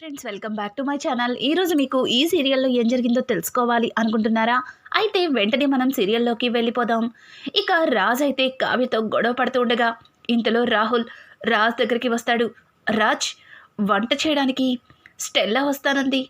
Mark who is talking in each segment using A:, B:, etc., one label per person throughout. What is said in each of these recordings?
A: Friends welcome back to my channel ఈరోజు మీకు ఈ సీరియల్లో ఏం జరిగిందో తెలుసుకోవాలి అనుకుంటున్నారా? అయితే వెంటనే మనం సీరియల్లోకి వెళ్ళిపోదాం. ఇక రాజ్ అయితే కావ్యతో గొడవ పడుతూ ఉండగా ఇంతలో రాహుల్ రాజ్ దగ్గరికి వస్తాడు. రాజ్ వంట చేయడానికి స్టెల్లా వస్తానంది.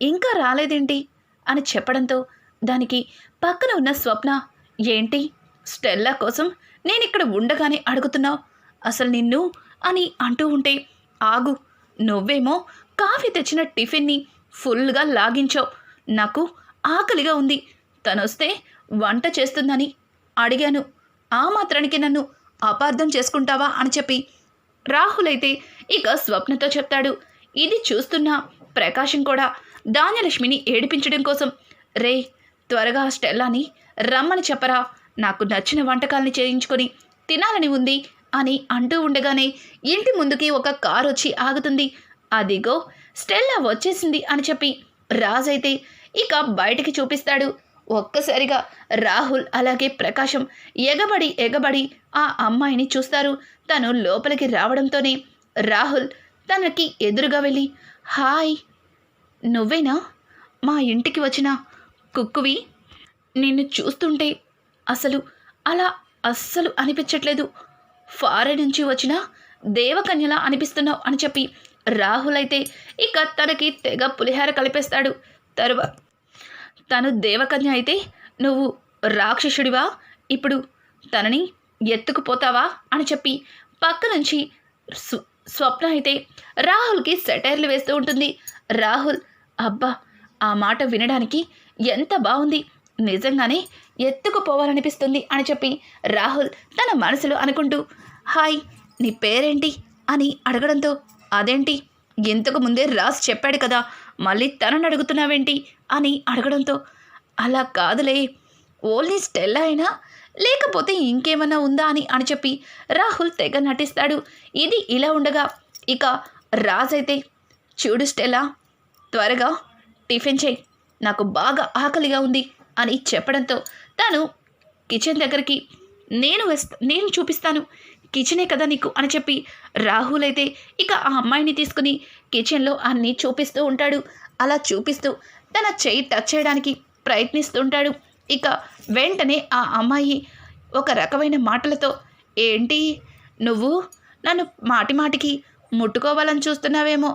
A: ఇంకా రాలేదేంటి? అని చెప్పడంతో దానికి పక్కన ఉన్న స్వప్న ఏంటి? స్టెల్లా కోసం నేను ఇక్కడ ఉండగానే అడుగుతున్నావు. అసలు నిన్ను అని అంటూ ఉంటే ఆగు నువ్వేమో కాఫీ తెచ్చిన టిఫిన్ని ఫుల్గా లాగించావు. నాకు ఆకలిగా ఉంది. తనొస్తే వంట చేస్తుందని అడిగాను. ఆ మాత్రానికి నన్ను అపార్థం చేసుకుంటావా అని చెప్పి. రాహుల్ అయితే ఇక స్వప్నతో చెప్తాడు. ఇది చూస్తున్న ప్రకాశం కూడా ధాన్యలక్ష్మిని ఏడిపించడం కోసం. రే త్వరగా స్టెల్లాని రమ్మని చెప్పరా. నాకు నచ్చిన వంటకాల్ని చేయించుకొని తినాలని ఉంది అని అంటూ ఉండగానే ఇంటి ముందుకి ఒక కారు వచ్చి ఆగుతుంది. అదిగో స్టెల్లా వచ్చేసింది అని చెప్పి రాజ్ అయితే ఇక బయటికి చూపిస్తాడు. ఒక్కసారిగా రాహుల్ అలాగే ప్రకాశం ఎగబడి ఎగబడి ఆ అమ్మాయిని చూస్తారు. తను లోపలికి రావడంతోనే రాహుల్ తనకి ఎదురుగా వెళ్ళి హాయ్ నువ్వేనా? మా ఇంటికి వచ్చిన కుక్కువి నిన్ను చూస్తుంటే అసలు అలా అస్సలు అనిపించట్లేదు. ఫారెన్ నుంచి వచ్చిన దేవకన్యలా అనిపిస్తున్నావు అని చెప్పి రాహుల్ అయితే ఇక తనకి తెగ పులిహార కలిపేస్తాడు. తరువా తను దేవకన్య అయితే నువ్వు రాక్షసుడివా? ఇప్పుడు తనని ఎత్తుకుపోతావా? అని చెప్పి పక్క నుంచి స్వప్న అయితే రాహుల్కి సెటైర్లు వేస్తూ ఉంటుంది. రాహుల్ అబ్బా ఆ మాట వినడానికి ఎంత బాగుంది నిజంగానే ఎత్తుకుపోవాలనిపిస్తుంది అని చెప్పి రాహుల్ తన మనసులో అనుకుంటూ హాయ్ నీ పేరేంటి? అని అడగడంతో అదేంటి? ఇంతకు ముందే రాజ్ చెప్పాడు కదా మళ్ళీ తనని అడుగుతున్నావేంటి? అని అడగడంతో. అలా కాదులే ఓన్లీ స్టెల్ అయినా లేకపోతే ఇంకేమన్నా ఉందా అని అని చెప్పి రాహుల్ తెగ నటిస్తాడు. ఇది ఇలా ఉండగా ఇక రాజ్ అయితే చూడు స్టెల్లా త్వరగా టిఫిన్ చేయి నాకు బాగా ఆకలిగా ఉంది అని చెప్పడంతో తను కిచెన్ దగ్గరికి నేను వేస్తా నేను చూపిస్తాను. కిచెనే కదా నీకు అని చెప్పి రాహుల్ అయితే ఇక ఆ అమ్మాయిని తీసుకుని కిచెన్లో అన్నీ చూపిస్తూ ఉంటాడు. అలా చూపిస్తూ తన చెయ్యి టచ్ చేయడానికి ప్రయత్నిస్తుంటాడు ఇక వెంటనే ఆ అమ్మాయి ఒక రకమైన మాటలతో ఏంటి? నువ్వు నన్ను మాటి మాటికి ముట్టుకోవాలని చూస్తున్నావేమో?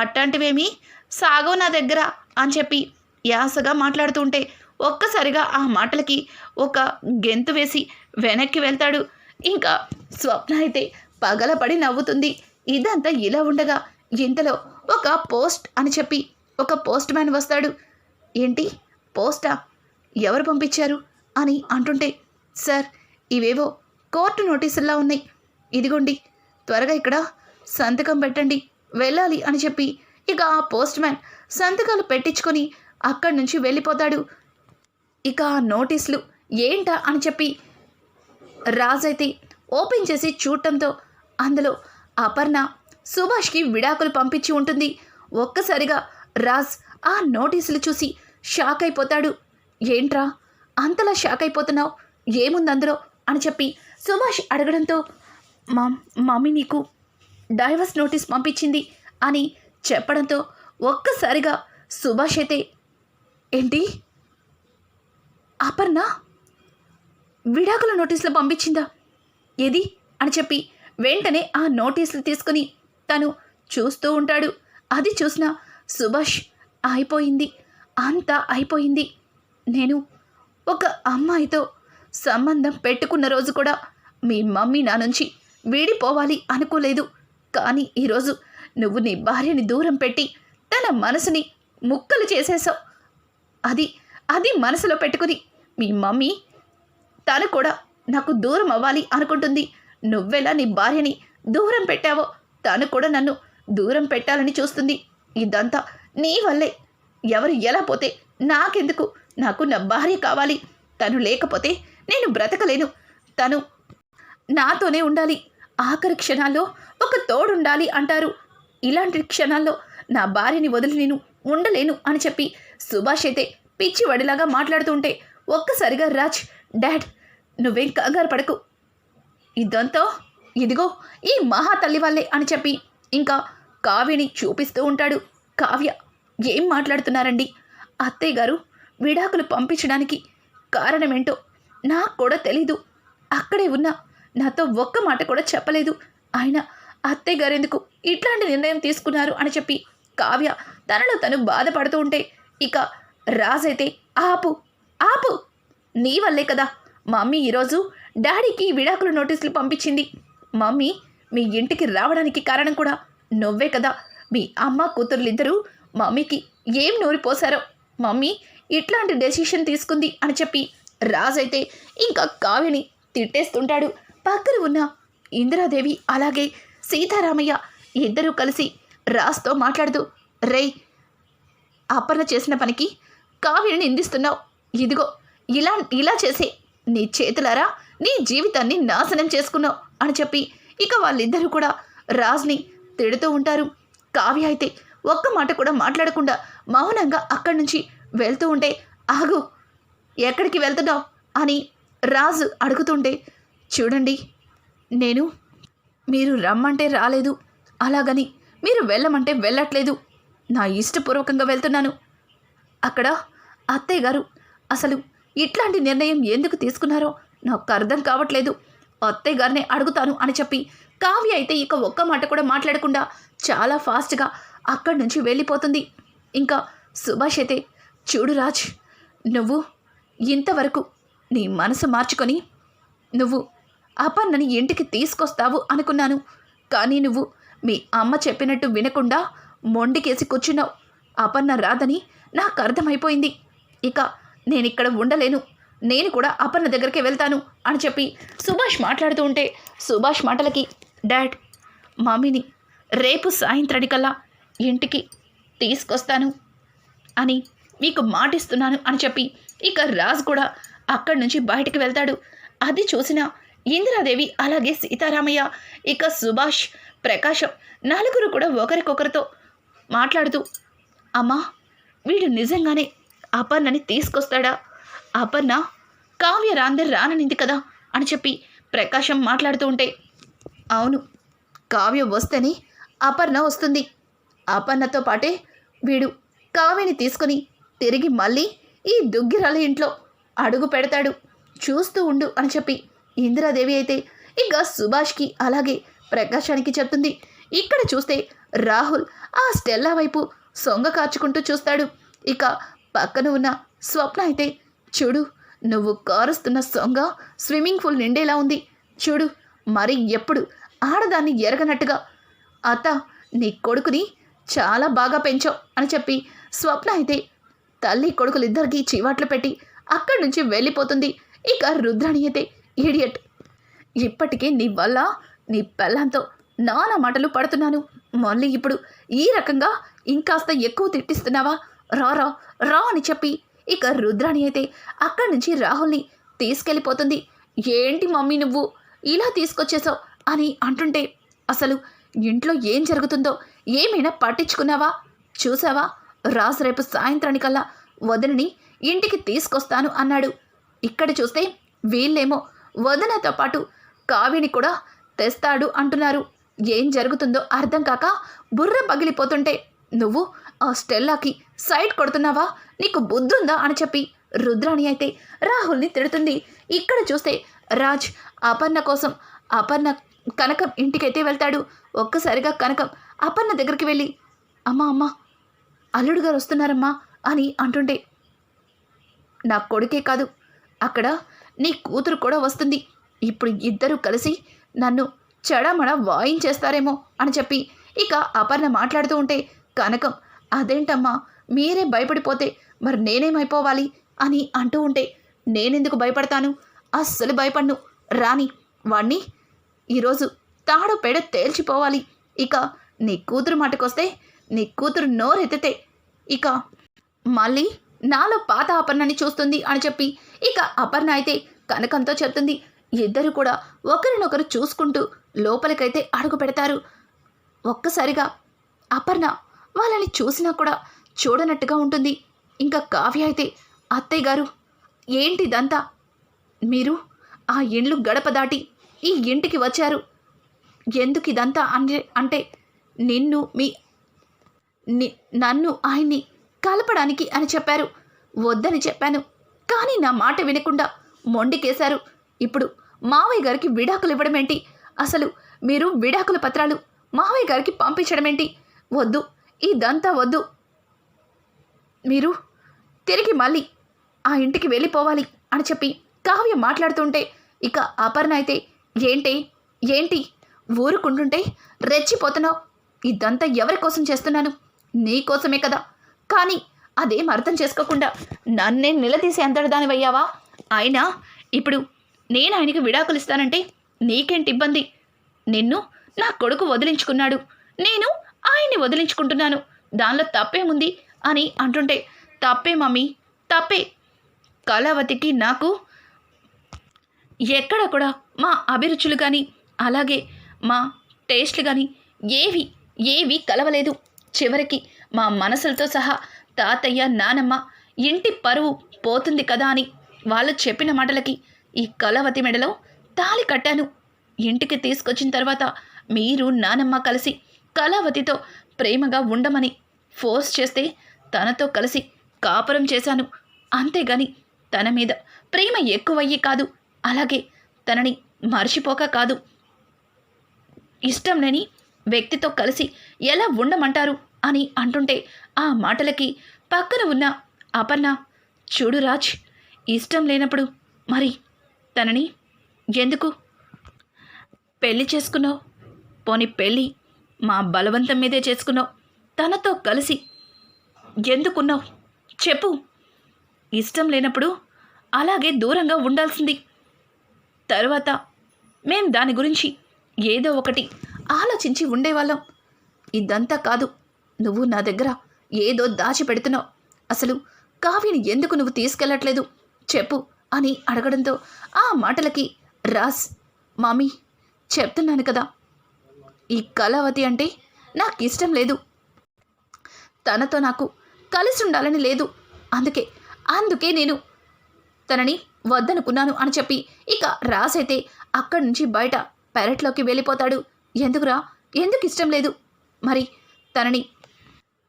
A: అట్లాంటివేమీ? సాగవు నా దగ్గర అని చెప్పి యాసగా మాట్లాడుతుంటే ఒక్కసారిగా ఆ మాటలకి ఒక గెంతు వేసి వెనక్కి వెళ్తాడు. ఇంకా స్వప్న అయితే పగలపడి నవ్వుతుంది. ఇదంతా ఇలా ఉండగా ఇంతలో ఒక పోస్ట్ అని చెప్పి ఒక పోస్ట్ మ్యాన్ వస్తాడు. ఏంటి? పోస్టా? ఎవరు పంపించారు? అని అంటుంటే సార్ ఇవేవో కోర్టు నోటీసుల్లా ఉన్నాయి. ఇదిగోండి త్వరగా ఇక్కడ సంతకం పెట్టండి వెళ్ళాలి అని చెప్పి ఇక ఆ పోస్ట్ మ్యాన్ సంతకాలు పెట్టించుకొని అక్కడి నుంచి వెళ్ళిపోతాడు. ఇక ఆ నోటీసులు ఏంటా అని చెప్పి రాజైతే ఓపెన్ చేసి చూడటంతో అందులో అపర్ణ సుభాష్కి విడాకులు పంపించి ఉంటుంది. ఒక్కసారిగా రాజ్ ఆ నోటీసులు చూసి షాక్ అయిపోతాడు. ఏంట్రా? అంతలా షాక్ అయిపోతున్నావు? ఏముంది అందులో? అని చెప్పి సుభాష్ అడగడంతో మా మమ్మీ నీకు డైవర్స్ నోటీస్ పంపించింది అని చెప్పడంతో ఒక్కసారిగా సుభాష్ అయితే ఏంటి? అపర్ణ? విడాకుల నోటీసులు పంపించిందా? ఏది? అని చెప్పి వెంటనే ఆ నోటీసులు తీసుకుని తను చూస్తూ ఉంటాడు. అది చూసిన సుభాష్ అయిపోయింది. అంతా అయిపోయింది. నేను ఒక అమ్మాయితో సంబంధం పెట్టుకున్న రోజు కూడా మీ మమ్మీ నా నుంచి వీడిపోవాలి అనుకోలేదు. కానీ ఈరోజు నువ్వు నీ భార్యని దూరం పెట్టి తన మనసుని ముక్కలు చేసేసావు అది అది మనసులో పెట్టుకుని మీ మమ్మీ తను కూడా నాకు దూరం అవ్వాలి అనుకుంటుంది. నువ్వెలా నీ భార్యని దూరం పెట్టావో తను కూడా నన్ను దూరం పెట్టాలని చూస్తుంది. ఇదంతా నీ వల్లే. ఎవరు ఎలా పోతే నాకెందుకు? నాకు నా భార్య కావాలి. తను లేకపోతే నేను బ్రతకలేను. తను నాతోనే ఉండాలి. ఆఖరి క్షణాల్లో ఒక తోడుండాలి అంటారు. ఇలాంటి క్షణాల్లో నా భార్యని వదిలి నేను ఉండలేను అని చెప్పి సుభాష్ అయితే పిచ్చి వడిలాగా మాట్లాడుతుంటే ఒక్కసారిగా రాజ్ డాడ్ నువ్వేం కంగారు పడకు. ఇదంతా ఇదిగో ఈ మహా తల్లి అని చెప్పి ఇంకా కావ్యని చూపిస్తూ ఉంటాడు. కావ్య ఏం మాట్లాడుతున్నారండి? అత్తయ్య గారు విడాకులు పంపించడానికి కారణమేంటో నాకు కూడా తెలీదు. అక్కడే ఉన్నా నాతో ఒక్క మాట కూడా చెప్పలేదు. ఆయన అత్తయ్య గారు ఎందుకు ఇట్లాంటి నిర్ణయం తీసుకున్నారు అని చెప్పి కావ్య తనలో తను బాధపడుతూ ఉంటే ఇక రాజైతే ఆపు ఆపు నీ వల్లే కదా మమ్మీ ఈరోజు డాడీకి విడాకుల నోటీసులు పంపించింది. మమ్మీ మీ ఇంటికి రావడానికి కారణం కూడా నువ్వే కదా. మీ అమ్మ కూతుర్లిద్దరూ మమ్మీకి ఏం నూరిపోసారో మమ్మీ ఇట్లాంటి డెసిషన్ తీసుకుంది అని చెప్పి రాజైతే ఇంకా కావ్యని తిట్టేస్తుంటాడు. పక్కన ఉన్న ఇందిరాదేవి అలాగే సీతారామయ్య ఇద్దరూ కలిసి రాజ్తో మాట్లాడుతూ రేయ్ అపర్ణ చేసిన పనికి కావ్యని నిందిస్తున్నావు. ఇదిగో ఇలా ఇలా చేసే నీ చేతులారా నీ జీవితాన్ని నాశనం చేసుకున్నావు అని చెప్పి ఇక వాళ్ళిద్దరూ కూడా రాజ్ని తిడుతూ ఉంటారు. కావ్య అయితే ఒక్క మాట కూడా మాట్లాడకుండా మౌనంగా అక్కడి నుంచి వెళ్తూ ఉంటే ఆగు ఎక్కడికి వెళ్తున్నావు? అని రాజు అడుగుతుంటే చూడండి నేను మీరు రమ్మంటే రాలేదు అలాగని మీరు వెళ్ళమంటే వెళ్ళట్లేదు నా ఇష్టపూర్వకంగా వెళ్తున్నాను. అక్కడ అత్తయ్య గారు అసలు ఇట్లాంటి నిర్ణయం ఎందుకు తీసుకున్నారో నాకు అర్థం కావట్లేదు. అత్తయ్య గారిని అడుగుతాను అని చెప్పి కావ్య అయితే ఇక ఒక్క మాట కూడా మాట్లాడకుండా చాలా ఫాస్ట్గా అక్కడి నుంచి వెళ్ళిపోతుంది. ఇంకా సుభాష్ అయితే చూడు రాజ్ నువ్వు ఇంతవరకు నీ మనసు మార్చుకొని నువ్వు అపన్నని ఇంటికి తీసుకొస్తావు అనుకున్నాను. కానీ నువ్వు మీ అమ్మ చెప్పినట్టు వినకుండా మొండికేసి కూర్చున్నావు. అపన్న రాదని నాకు అర్థమైపోయింది. ఇక నేను ఇక్కడ ఉండలేను. నేను కూడా అపర్ణ దగ్గరికి వెళ్తాను అని చెప్పి సుభాష్ మాట్లాడుతూ ఉంటే సుభాష్ మాటలకి డాడ్ మమ్మీని రేపు సాయంత్రానికల్లా ఇంటికి తీసుకొస్తాను అని మీకు మాటిస్తున్నాను అని చెప్పి ఇక రాజ్ కూడా అక్కడి నుంచి బయటికి వెళ్తాడు. అది చూసిన ఇందిరాదేవి అలాగే సీతారామయ్య ఇక సుభాష్ ప్రకాశం నలుగురు కూడా ఒకరికొకరితో మాట్లాడుతూ అమ్మా వీడు నిజంగానే అపర్ణని తీసుకొస్తాడా? అపర్ణ కావ్య రాందర్ రాననింది కదా అని చెప్పి ప్రకాశం మాట్లాడుతూ ఉంటే అవును కావ్య వస్తేనే అపర్ణ వస్తుంది. అపర్ణతో పాటే వీడు కావ్యని తీసుకొని తిరిగి మళ్ళీ ఈ దుగ్గిరాల ఇంట్లో అడుగు పెడతాడు. చూస్తూ ఉండు అని చెప్పి ఇందిరాదేవి అయితే ఇక సుభాష్కి అలాగే ప్రకాశానికి చెప్తుంది. ఇక్కడ చూస్తే రాహుల్ ఆ స్టెల్లా వైపు సొంగ కాచుకుంటూ చూస్తాడు. ఇక పక్కన ఉన్న స్వప్న అయితే చూడు నువ్వు కారుస్తున్న సొంగ స్విమ్మింగ్ పూల్ నిండేలా ఉంది. చూడు మరి ఎప్పుడు ఆడదాన్ని ఎరగనట్టుగా అత్త నీ కొడుకుని చాలా బాగా పెంచావు అని చెప్పి స్వప్న అయితే తల్లి కొడుకులిద్దరికీ చీవాట్లు పెట్టి అక్కడి నుంచి వెళ్ళిపోతుంది. ఇక రుద్రాణి అయితే ఈడియట్ ఇప్పటికే నీ వల్ల నీ పెళ్ళంతో నానా మాటలు పడుతున్నాను. మళ్ళీ ఇప్పుడు ఈ రకంగా ఇంకాస్త ఎక్కువ తిట్టిస్తున్నావా? రా రా రా అని చెప్పి ఇక రుద్రాణి అయితే అక్కడి నుంచి రాహుల్ని తీసుకెళ్ళిపోతుంది. ఏంటి మమ్మీ నువ్వు? ఇలా తీసుకొచ్చేసావు అని అంటుంటే అసలు ఇంట్లో ఏం జరుగుతుందో ఏమైనా పట్టించుకున్నావా? చూసావా? రాజు రేపు సాయంత్రానికల్లా వదినని ఇంటికి తీసుకొస్తాను అన్నాడు. ఇక్కడ చూస్తే వీళ్ళేమో వదనతో పాటు కావిని కూడా తెస్తాడు అంటున్నారు. ఏం జరుగుతుందో అర్థం కాక బుర్ర పగిలిపోతుంటే నువ్వు ఆ స్టెల్లాకి సైడ్ కొడుతున్నావా? నీకు బుద్ధుందా? అని చెప్పి రుద్రాణి అయితే రాహుల్ని తిడుతుంది. ఇక్కడ చూస్తే రాజ్ అపర్ణ కోసం అపర్ణ కనకం ఇంటికైతే వెళ్తాడు. ఒక్కసారిగా కనకం అపర్ణ దగ్గరికి వెళ్ళి అమ్మా అమ్మా అల్లుడు గారు వస్తున్నారమ్మా అని అంటుండే నా కొడుకే కాదు. అక్కడ నీ కూతురు కూడా వస్తుంది. ఇప్పుడు ఇద్దరూ కలిసి నన్ను చెడమడ వాయించేస్తారేమో అని చెప్పి ఇక అపర్ణ మాట్లాడుతూ ఉంటే కనకం అదేంటమ్మా మీరే భయపడిపోతే మరి నేనేమైపోవాలి అని అంటూ ఉంటే నేనెందుకు భయపడతాను? అస్సలు భయపడ్ను. రాని వాణ్ణి ఈరోజు తాడు పెడ తేల్చిపోవాలి. ఇక నీ కూతురు మాటకొస్తే నీ కూతురు నోరెత్తితే ఇక మళ్ళీ నాలో పాత అపర్ణని చూస్తుంది అని చెప్పి ఇక అపర్ణ అయితే కనకంతో చెప్తుంది. ఇద్దరు కూడా ఒకరినొకరు చూసుకుంటూ లోపలికైతే అడుగు పెడతారు. ఒక్కసారిగా అపర్ణ వాళ్ళని చూసినా కూడా చూడనట్టుగా ఉంటుంది. ఇంకా కావ్య అయితే అత్తయ్య గారు ఏంటిదంతా? మీరు ఆ ఇండ్లు గడప దాటి ఈ ఇంటికి వచ్చారు. ఎందుకు ఇదంతా అంటే అంటే నిన్ను మీ నన్ను ఆయన్ని కలపడానికి అని చెప్పారు. వద్దని చెప్పాను. కానీ నా మాట వినకుండా మొండికేశారు. ఇప్పుడు మావయ్య గారికి విడాకులు ఇవ్వడం ఏంటి అసలు మీరు విడాకుల పత్రాలు మావయ్య గారికి పంపించడం ఏంటి వద్దు. ఇదంతా వద్దు. మీరు తిరిగి మళ్ళీ ఆ ఇంటికి వెళ్ళిపోవాలి అని చెప్పి కావ్య మాట్లాడుతుంటే ఇక అపర్ణ అయితే ఏంటి? ఏంటి? ఊరుకుంటుంటే రెచ్చిపోతున్నావు. ఇదంతా ఎవరి కోసం చేస్తున్నాను? నీ కోసమే కదా. కానీ అదేం అర్థం చేసుకోకుండా నన్నే నిలదీసి అంతటిదానివయ్యావా అయినా ఇప్పుడు నేను ఆయనకి విడాకులు ఇస్తానంటే నీకేంటి ఇబ్బంది? నిన్ను నా కొడుకు వదిలించుకున్నాడు. నేను ఆయన్ని వదిలించుకుంటున్నాను. దానిలో తప్పేముంది? అని అంటుంటే తప్పే మమ్మీ తప్పే. కళావతికి నాకు ఎక్కడ కూడా మా అభిరుచులు కానీ అలాగే మా టేస్ట్లు కానీ ఏవి ఏవి కలవలేదు. చివరికి మా మనసులతో సహా తాతయ్య నానమ్మ ఇంటి పరువు పోతుంది కదా అని వాళ్ళు చెప్పిన మాటలకి ఈ కలవతి మెడలో తాళి కట్టాను. ఇంటికి తీసుకొచ్చిన తర్వాత మీరు నానమ్మ కలిసి కళావతితో ప్రేమగా ఉండమని ఫోర్స్ చేస్తే తనతో కలిసి కాపురం చేశాను. అంతేగాని తన మీద ప్రేమ ఎక్కువయ్యి కాదు. అలాగే తనని మర్చిపోక కాదు. ఇష్టం లేని వ్యక్తితో కలిసి ఎలా ఉండమంటారు అని అంటుంటే ఆ మాటలకి పక్కన ఉన్న అపర్ణ చూడు రాజ్ ఇష్టం లేనప్పుడు మరి తనని ఎందుకు? పెళ్ళి చేసుకున్నావు? పోని పెళ్ళి మా బలవంతం మీదే చేసుకున్నావు. తనతో కలిసి ఎందుకున్నావు? చెప్పు. ఇష్టం లేనప్పుడు అలాగే దూరంగా ఉండాల్సింది. తర్వాత మేం దాని గురించి ఏదో ఒకటి ఆలోచించి ఉండేవాళ్ళం. ఇదంతా కాదు నువ్వు నా దగ్గర ఏదో దాచి పెడుతున్నావు. అసలు కావ్యని ఎందుకు నువ్వు తీసుకెళ్ళట్లేదు చెప్పు అని అడగడంతో ఆ మాటలకి రాస్ మామీ చెప్తున్నాను కదా. ఈ కళావతి అంటే నాకు ఇష్టం లేదు. తనతో నాకు కలిసి ఉండాలని లేదు. అందుకే అందుకే నేను తనని వద్దనుకున్నాను అని చెప్పి ఇక రాసైతే అక్కడి నుంచి బయట పెరట్లోకి వెళ్ళిపోతాడు. ఎందుకురా? ఎందుకు ఇష్టం లేదు? మరి తనని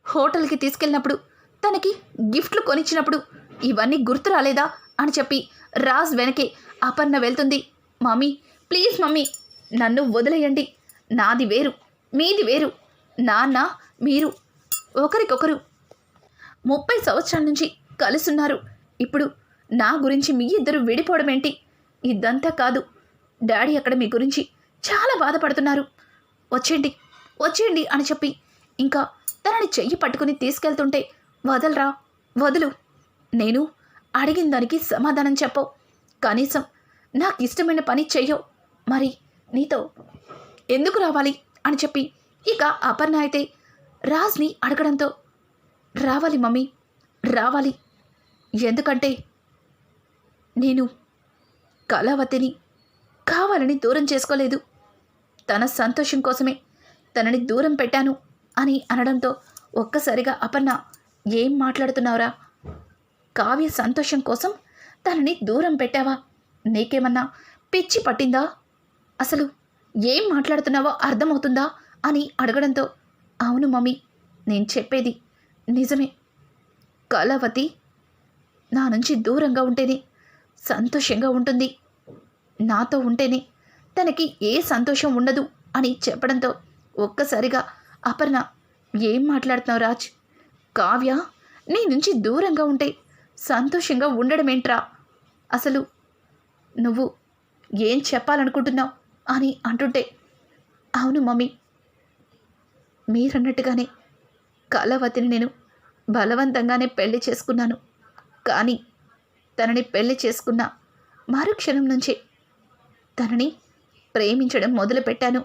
A: హోటల్కి తీసుకెళ్ళినప్పుడు తనకి గిఫ్ట్లు కొనిచ్చినప్పుడు ఇవన్నీ గుర్తు రాలేదా అని చెప్పి రాజ్ వెనకే అపర్ణ వెళ్తుంది. మమ్మీ ప్లీజ్ మమ్మీ నన్ను వదిలేయండి. నాది వేరు మీది వేరు. నాన్న మీరు ఒకరికొకరు ముప్పై సంవత్సరాల నుంచి కలుసున్నారు. ఇప్పుడు నా గురించి మీ ఇద్దరు విడిపోవడం ఏంటి ఇదంతా కాదు. డాడీ అక్కడ మీ గురించి చాలా బాధపడుతున్నారు. వచ్చేయండి వచ్చేయండి అని చెప్పి ఇంకా తనని చెయ్యి పట్టుకుని తీసుకెళ్తుంటే వదలరా వదులు. నేను అడిగిన దానికి సమాధానం చెప్పవు. కనీసం నాకు ఇష్టమైన పని చెయ్యవు. మరి నీతో ఎందుకు రావాలి? అని చెప్పి ఇక అపర్ణ అయితే రాజ్ని అడగడంతో రావాలి మమ్మీ. రావాలి. ఎందుకంటే నేను కళావతిని కావాలని దూరం చేసుకోలేదు. తన సంతోషం కోసమే తనని దూరం పెట్టాను అని అనడంతో ఒక్కసారిగా అపర్ణ ఏం మాట్లాడుతున్నావురా? కావ్య సంతోషం కోసం తనని దూరం పెట్టావా? నీకేమన్నా పిచ్చి పట్టిందా? అసలు ఏం మాట్లాడుతున్నావో అర్థమవుతుందా? అని అడగడంతో అవును మమ్మీ నేను చెప్పేది నిజమే. కళావతి నా నుంచి దూరంగా ఉంటేనే సంతోషంగా ఉంటుంది. నాతో ఉంటేనే తనకి ఏ సంతోషం ఉండదు అని చెప్పడంతో ఒక్కసారిగా అపర్ణ ఏం మాట్లాడుతున్నావు రాజ్? కావ్య నీ నుంచి దూరంగా ఉంటే సంతోషంగా ఉండడమేంట్రా? అసలు నువ్వు ఏం చెప్పాలనుకుంటున్నావు? అని అంటుంటే అవును మమ్మీ. మీరన్నట్టుగానే కళావతిని నేను బలవంతంగానే పెళ్ళి చేసుకున్నాను. కానీ తనని పెళ్ళి చేసుకున్న మరుక్షణం నుంచి తనని ప్రేమించడం మొదలుపెట్టాను.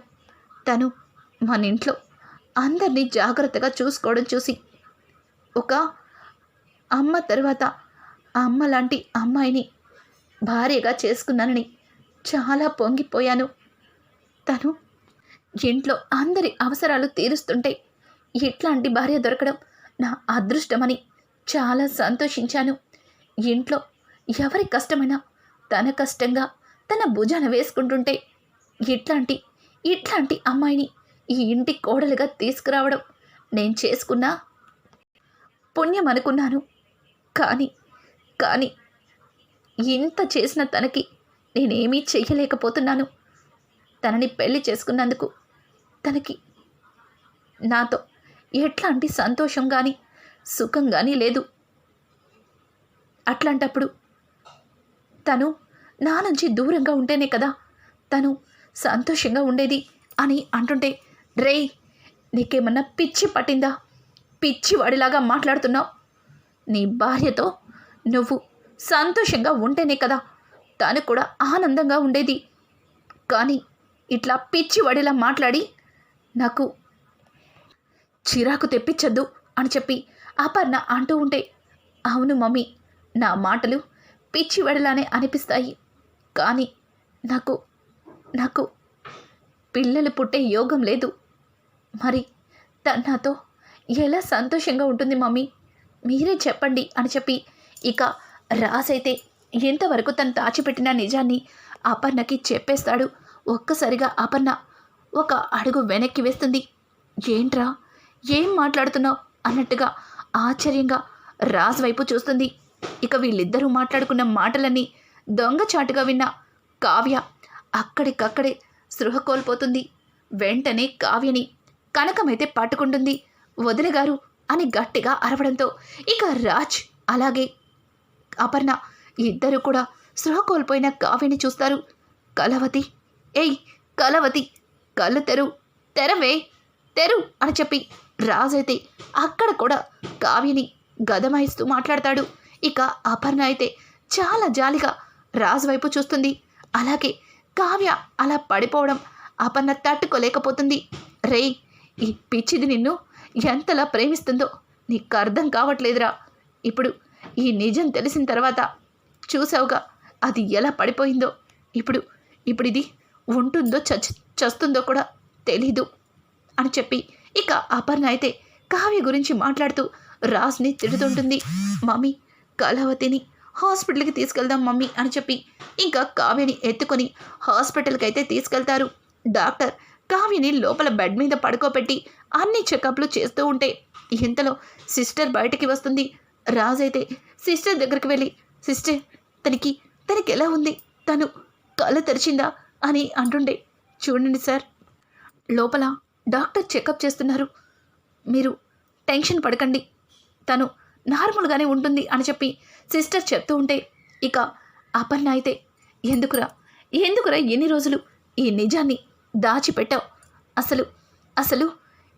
A: తను మన ఇంట్లో అందరినీ జాగ్రత్తగా చూసుకోవడం చూసి ఒక అమ్మ తర్వాత అమ్మ లాంటి అమ్మాయిని భార్యగా చేసుకున్నానని చాలా పొంగిపోయాను. తను ఇంట్లో అందరి అవసరాలు తీరుస్తుంటే ఇట్లాంటి భార్య దొరకడం? నా అదృష్టమని చాలా సంతోషించాను. ఇంట్లో ఎవరి కష్టమైనా తన కష్టంగా తన భుజాన వేసుకుంటుంటే ఇట్లాంటి ఇట్లాంటి అమ్మాయిని ఈ ఇంటి కోడలుగా తీసుకురావడం నేను చేసుకున్న? పుణ్యం అనుకున్నాను. కానీ కానీ ఇంత చేసిన తనకి నేనేమీ చెయ్యలేకపోతున్నాను. తనని పెళ్ళి చేసుకున్నందుకు తనకి నాతో ఎట్లాంటి సంతోషం కానీ సుఖం కానీ లేదు. అట్లాంటప్పుడు తను నా నుంచి దూరంగా ఉంటేనే కదా తను సంతోషంగా ఉండేది అని అంటుంటే రేయ్ నీకేమన్నా పిచ్చి పట్టిందా? పిచ్చి వాడిలాగా మాట్లాడుతున్నావు? నీ భార్యతో నువ్వు సంతోషంగా ఉంటేనే కదా తను కూడా ఆనందంగా ఉండేది. కానీ ఇట్లా పిచ్చివాడిలా మాట్లాడి నాకు చిరాకు తెప్పించద్దు అని చెప్పి అపర్ణ అంటూ ఉంటే అవును మమ్మీ నా మాటలు పిచ్చి వెడలానే అనిపిస్తాయి. కానీ నాకు నాకు పిల్లలు పుట్టే యోగం లేదు. మరి తను నాతో ఎలా సంతోషంగా ఉంటుంది మమ్మీ? మీరే చెప్పండి అని చెప్పి ఇక రాసైతే ఎంతవరకు తను దాచిపెట్టిన నిజాన్ని అపర్ణకి చెప్పేస్తాడు. ఒక్కసారిగా అపర్ణ ఒక అడుగు వెనక్కి వేస్తుంది. ఏంట్రా? ఏం మాట్లాడుతున్నావు? అన్నట్టుగా ఆశ్చర్యంగా రాజు వైపు చూస్తుంది. ఇక వీళ్ళిద్దరూ మాట్లాడుకున్న మాటలన్నీ దొంగచాటుగా విన్న కావ్య అక్కడికక్కడే సృహ కోల్పోతుంది. వెంటనే కావ్యని కనకమైతే పట్టుకుంటుంది. వదినగారు అని గట్టిగా అరవడంతో ఇక రాజ్ అలాగే అపర్ణ ఇద్దరు కూడా సృహ కోల్పోయిన కావ్యని చూస్తారు. కలవతి ఏయ్ కలవతి కళ్ళు తెరు తెరవే. తెరు అని చెప్పి రాజైతే అక్కడ కూడా కావ్యని గదమాయిస్తూ మాట్లాడతాడు. ఇక అపర్ణ అయితే చాలా జాలిగా రాజు వైపు చూస్తుంది. అలాగే కావ్య అలా పడిపోవడం అపర్ణ తట్టుకోలేకపోతుంది. రేయ్ ఈ పిచ్చిది నిన్ను ఎంతలా ప్రేమిస్తుందో నీకు అర్థం కావట్లేదురా. ఇప్పుడు ఈ నిజం తెలిసిన తర్వాత చూసావుగా అది ఎలా పడిపోయిందో. ఇప్పుడు ఇప్పుడు ఇది ఉంటుందో చచ్ చస్తుందో కూడా తెలీదు. అని చెప్పి ఇక అపర్ణ అయితే కావ్య గురించి మాట్లాడుతూ రాజ్ని తిడుతుంటుంది. మమ్మీ కళావతిని హాస్పిటల్కి తీసుకెళ్దాం మమ్మీ అని చెప్పి ఇంకా కావ్యని ఎత్తుకొని హాస్పిటల్కి అయితే తీసుకెళ్తారు. డాక్టర్ కావ్యని లోపల బెడ్ మీద పడుకోబెట్టి అన్ని చెకప్లు చేస్తూ ఉంటే ఇంతలో సిస్టర్ బయటికి వస్తుంది. రాజ్ అయితే సిస్టర్ దగ్గరికి వెళ్ళి సిస్టర్ తనకి తనకి ఎలా ఉంది? తను కళ్ళు తెరిచిందా? అని అంటుండే. చూడండి సార్ లోపల డాక్టర్ చెకప్ చేస్తున్నారు. మీరు టెన్షన్ పడకండి. తను నార్మల్గానే ఉంటుంది అని చెప్పి సిస్టర్ చెప్తూ ఉంటే ఇక అపర్ణ అయితే ఎందుకురా ఎందుకురా ఎన్ని రోజులు ఈ నిజాన్ని దాచిపెట్టావు? అసలు అసలు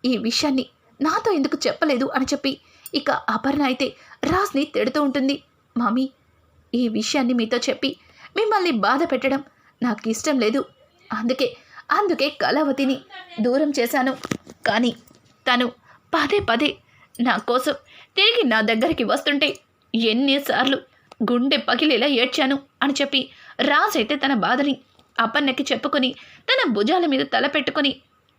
A: ఈ విషయాన్ని నాతో ఎందుకు చెప్పలేదు అని చెప్పి ఇక అపర్ణ అయితే రాజ్ని తిడుతూ ఉంటుంది. మామీ ఈ విషయాన్ని మీతో చెప్పి మిమ్మల్ని బాధ పెట్టడం నాకు ఇష్టం లేదు. అందుకే అందుకే కళావతిని దూరం చేశాను. కానీ తను పదే పదే నా కోసం తిరిగి నా దగ్గరికి వస్తుంటే ఎన్నిసార్లు గుండె పగిలేలా ఏడ్చాను అని చెప్పి రాజ్ అయితే తన బాధని అపన్నకి చెప్పుకొని తన భుజాల మీద తల పెట్టుకొని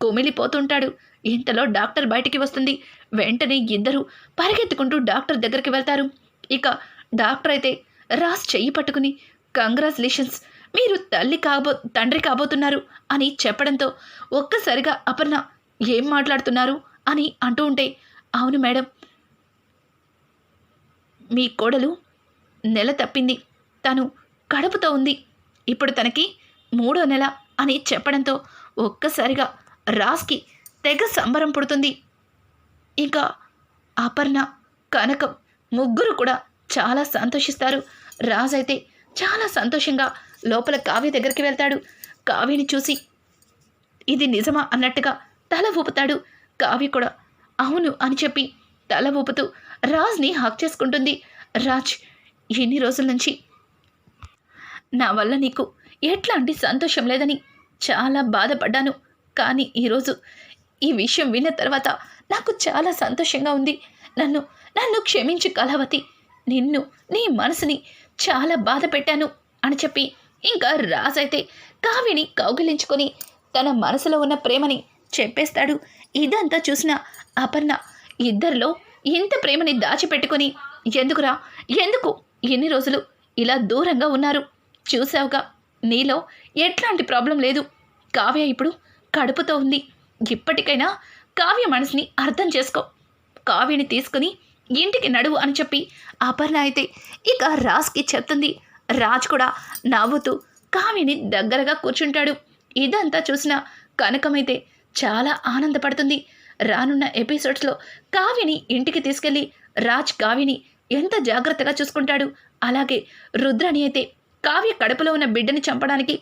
A: కుమిలిపోతుంటాడు. ఇంతలో డాక్టర్ బయటికి వస్తుంది. వెంటనే ఇద్దరు పరిగెత్తుకుంటూ డాక్టర్ దగ్గరికి వెళ్తారు. ఇక డాక్టర్ అయితే రాజ్ చెయ్యి పట్టుకుని కంగ్రాచులేషన్స్ మీరు తల్లి కాబో తండ్రి కాబోతున్నారు అని చెప్పడంతో ఒక్కసారిగా అపర్ణ ఏం మాట్లాడుతున్నారు అని అంటూ ఉంటే అవును మేడం. మీ కోడలు నెల తప్పింది. తను కడుపుతో ఉంది. ఇప్పుడు తనకి మూడో నెల అని చెప్పడంతో ఒక్కసారిగా రాజ్కి తెగ సంబరం పుడుతుంది. ఇంకా అపర్ణ కనకం ముగ్గురు కూడా చాలా సంతోషిస్తారు. రాజ్ అయితే చాలా సంతోషంగా లోపల కావ్య దగ్గరికి వెళ్తాడు. కావ్యని చూసి ఇది నిజమా అన్నట్టుగా తల ఊపుతాడు. కావ్య కూడా అవును అని చెప్పి తల ఊపుతూ రాజ్ని హాక్ చేసుకుంటుంది. రాజ్ ఎన్ని రోజుల నుంచి? నా వల్ల నీకు ఎట్లాంటి సంతోషం లేదని చాలా బాధపడ్డాను. కానీ ఈరోజు ఈ విషయం విన్న తర్వాత నాకు చాలా సంతోషంగా ఉంది. నన్ను నన్ను క్షమించు కళావతి. నిన్ను నీ మనసుని చాలా బాధ పెట్టాను అని చెప్పి ఇంకా రాజైతే కావ్యని కౌగిలించుకొని తన మనసులో ఉన్న ప్రేమని చెప్పేస్తాడు. ఇదంతా చూసిన అపర్ణ ఇద్దరిలో ఇంత ప్రేమని దాచిపెట్టుకొని ఎందుకురా ఎందుకు ఎన్ని రోజులు ఇలా దూరంగా ఉన్నారు? చూసావుగా నీలో ఎట్లాంటి ప్రాబ్లం లేదు. కావ్య ఇప్పుడు కడుపుతో ఉంది. ఇప్పటికైనా కావ్య మనసుని అర్థం చేసుకో. కావ్యని తీసుకుని ఇంటికి నడువు అని చెప్పి అపర్ణ అయితే ఇక రాజ్కి చెప్తుంది. రాజ్ కూడా నవ్వుతూ కావ్యని దగ్గరగా కూర్చుంటాడు. ఇదంతా చూసిన కనకమైతే చాలా ఆనందపడుతుంది. రానున్న ఎపిసోడ్స్లో కావ్యని ఇంటికి తీసుకెళ్ళి రాజ్ కావ్యని ఎంత జాగ్రత్తగా చూసుకుంటాడు? అలాగే రుద్రని అయితే కావ్య కడుపులో ఉన్న బిడ్డని చంపడానికి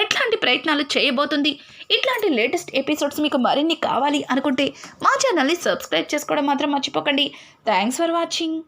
A: ఎట్లాంటి ప్రయత్నాలు చేయబోతుంది? ఇట్లాంటి లేటెస్ట్ ఎపిసోడ్స్ మీకు మరిన్ని కావాలి అనుకుంటే మా ఛానల్ని సబ్స్క్రైబ్ చేసుకోవడం మాత్రం మర్చిపోకండి. Thanks for watching